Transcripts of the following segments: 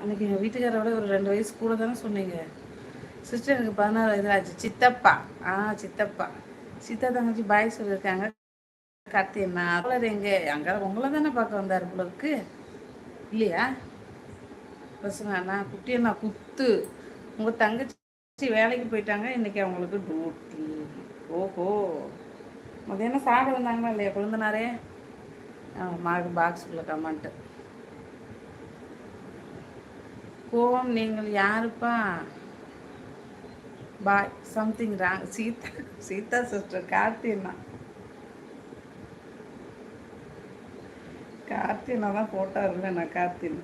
அன்னைக்கு எங்கள் வீட்டுக்காரோட ஒரு ரெண்டு வயசு கூட தானே சொன்னீங்க. சிஸ்டர் எனக்கு பதினாறு வயது ஆச்சு. சித்தப்பா. ஆ சித்தப்பா. சித்தா தங்கச்சி பாய் சொல்லியிருக்காங்க. கார்த்தி என்ன அவளர் எங்கே அங்கே உங்களை தானே பார்க்க வந்தார் உங்களுக்கு இல்லையா? பசங்கண்ணா குட்டி அண்ணா குத்து. உங்கள் தங்கச்சி வேலைக்கு போயிட்டாங்க. இன்றைக்கி அவங்களுக்கு டூட்டி ஓஹோ. மதியானம் சாப்பிட வந்தாங்களா இல்லையா? குழந்தனாரே மார்க் உள்ள கமெண்ட்டு கோவம் நீங்கள் யாருப்பா? பாய் something wrong Seetha Seetha sister கார்த்தினா. கார்த்தினா தான் போட்டா இருந்தேன் நான் கார்த்தின்.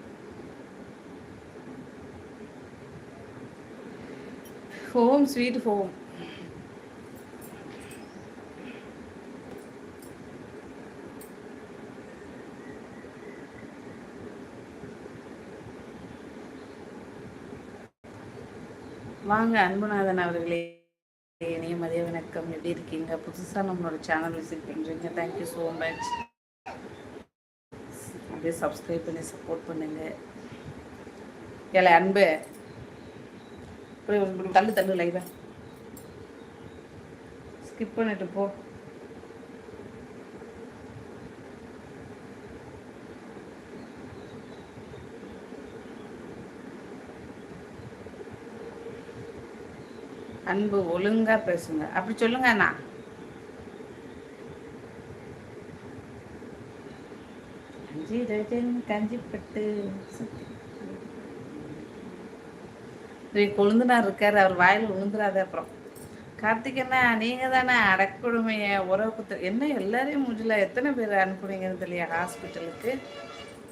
ஹோம் ஸ்வீட் ஹோம் வாங்க அன்புநாதன் அவர்களே. இணைய மதிய வணக்கம். எப்படி இருக்கீங்க? புதுசாக நம்மளோட சேனல் விசிட் பண்ணுறீங்க தேங்க்யூ ஸோ மச் அப்படியே சப்ஸ்கிரைப் பண்ணி சப்போர்ட் பண்ணுங்க. ஏல அன்பு. தள்ளு தள்ளு லைவ ஸ்கிப் பண்ணிட்டு போ. அன்பு ஒழுங்கா பேசுங்க. அப்படி சொல்லுங்க அண்ணா. அஞ்சு டஜன் கஞ்சிப்பட்டு கொழுந்தனார் இருக்காரு அவர் வாயில் விழுந்துடாத அப்புறம். கார்த்திகண்ணா நீங்க தானே அடக்கொடுமைய உறவு குத்து என்ன எல்லாரையும் மூஞ்சில எத்தனை பேர் அனுப்புனீங்கன்னு தெரியல ஹாஸ்பிட்டலுக்கு?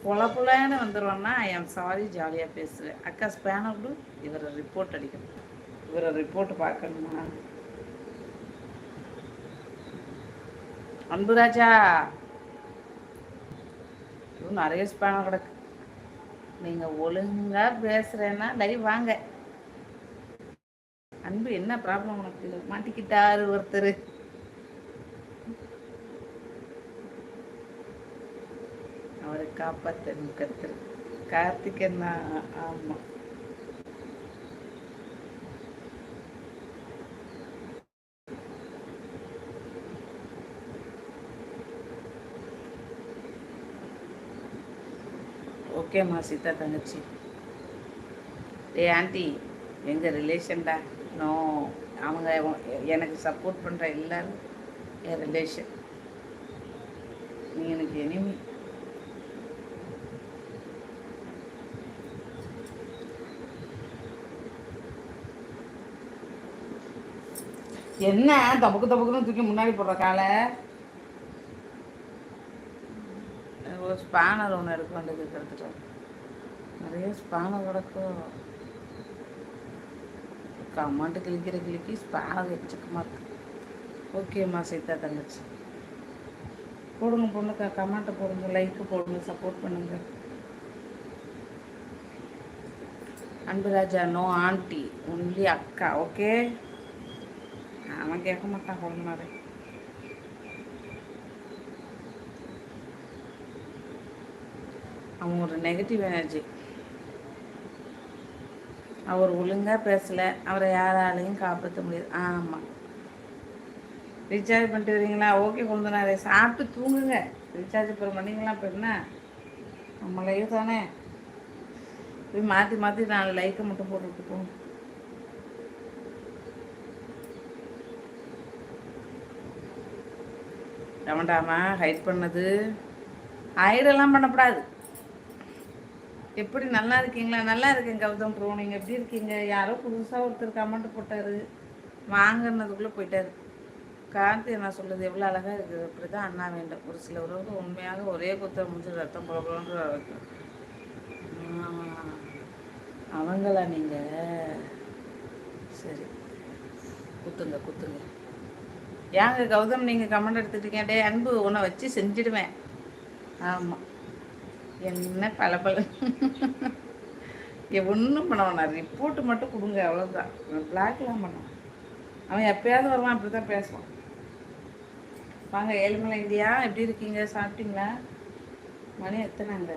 பொல பொலன்னு வந்துடுவோம்னா ஐ எம் சாரி ஜாலியாக பேசுவேன் அக்கா ஸ்பேனர் இவரை ரிப்போர்ட் அடிக்கணும். இவரை ரிப்போர்ட் பார்க்கணுமா? அன்புராஜா இன்னும் நிறைய ஸ்பேனம் கிடக்கு. நீங்க ஒழுங்கா பேசுறேன்னா லைவ் வாங்க. அன்பு என்ன ப்ராப்ளம் உனக்கு? மாட்டிக்கிட்டாரு ஒருத்தர். அவரை காப்பாத்தணும் கருத்து கார்த்திகன்னா ஆமா. ஓகேம்மா சீதா தங்கச்சி. டே ஆண்டி எங்கள் ரிலேஷன்டா நோ அவங்க எனக்கு சப்போர்ட் பண்ணுற எல்லாரும் என் ரிலேஷன் நீ எனக்கு எனிமி என்ன தபக்கு தபக்குன்னு தூக்கி முன்னாடி போடுற காலை? ஒரு ஸ்பேனர் ஒன்று எடுக்க வேண்டியது எடுத்துட்டோம் நிறைய ஸ்பேனர் கிடக்கும் அம்மாண்ட்டு கிளிக்கிற கிளிக்கி ஸ்பேனர் எச்சக்கமாக இருக்கு. ஓகேம்மா சீதா தங்கச்சி. போடுங்க பொண்ணுக்கா கமெண்ட்டை போடுங்க லைக்கு போடுங்க சப்போர்ட் பண்ணுங்க. அன்புராஜா நோ ஆண்டி ஒன்லி அக்கா ஓகே அவன் கேட்க மாட்டான் குழந்தை அவங்க ஒரு நெகட்டிவ் எனர்ஜி அவர் ஒழுங்காக பேசலை. அவரை யாராலையும் காப்பாற்ற முடியாது. ஆமாம் ரீசார்ஜ் பண்ணிட்டு வரீங்களா? ஓகே கொழுந்தனாரே. சாப்பிட்டு தூங்குங்க. ரீசார்ஜ் அப்புறம் பண்ணிங்களா? இப்போ என்ன? நம்ம லைவ் தானே? போய் மாற்றி மாற்றி நாலு லைக்கை மட்டும் போட்டுட்டு போங்க வேண்டாமா ஹைட் பண்ணது. ஹைடெல்லாம் பண்ணக்கூடாது. எப்படி நல்லா இருக்கீங்களா? நல்லா இருக்கேன் கௌதம் ப்ரோ. நீங்கள் எப்படி இருக்கீங்க? யாரோ புதுசாக ஒருத்தர் கமெண்ட் போட்டார். வாங்கினதுக்குள்ளே போயிட்டார். கார்த்தி என்ன சொல்லுது எவ்வளோ அழகாக இருக்குது அப்படி தான் அண்ணா வேண்டும். ஒரு சில உறவுக்கு உண்மையாக ஒரே குத்த முடிஞ்சு ரத்தம் புலப்புலன்ற அவங்களா நீங்கள் சரி. குத்துங்க குத்துங்க. ஏங்க கௌதம் நீங்கள் கமெண்ட் எடுத்துட்டீங்க டே அன்பு உன்னை வச்சு செஞ்சிடுவேன். ஆமாம் என்ன பலபல பல ஒன்றும் பண்ண வேணாம். ரிப்போர்ட்டு மட்டும் கொடுங்க அவ்வளோதான் பிளாக்லாம் பண்ணுவான். அவன் எப்பயாவது வருவான் அப்படி தான் பேசுவான். வாங்க ஏழுமலை இந்தியா எப்படி இருக்கீங்க? சாப்பிட்டீங்களா? மணி எத்தனைங்க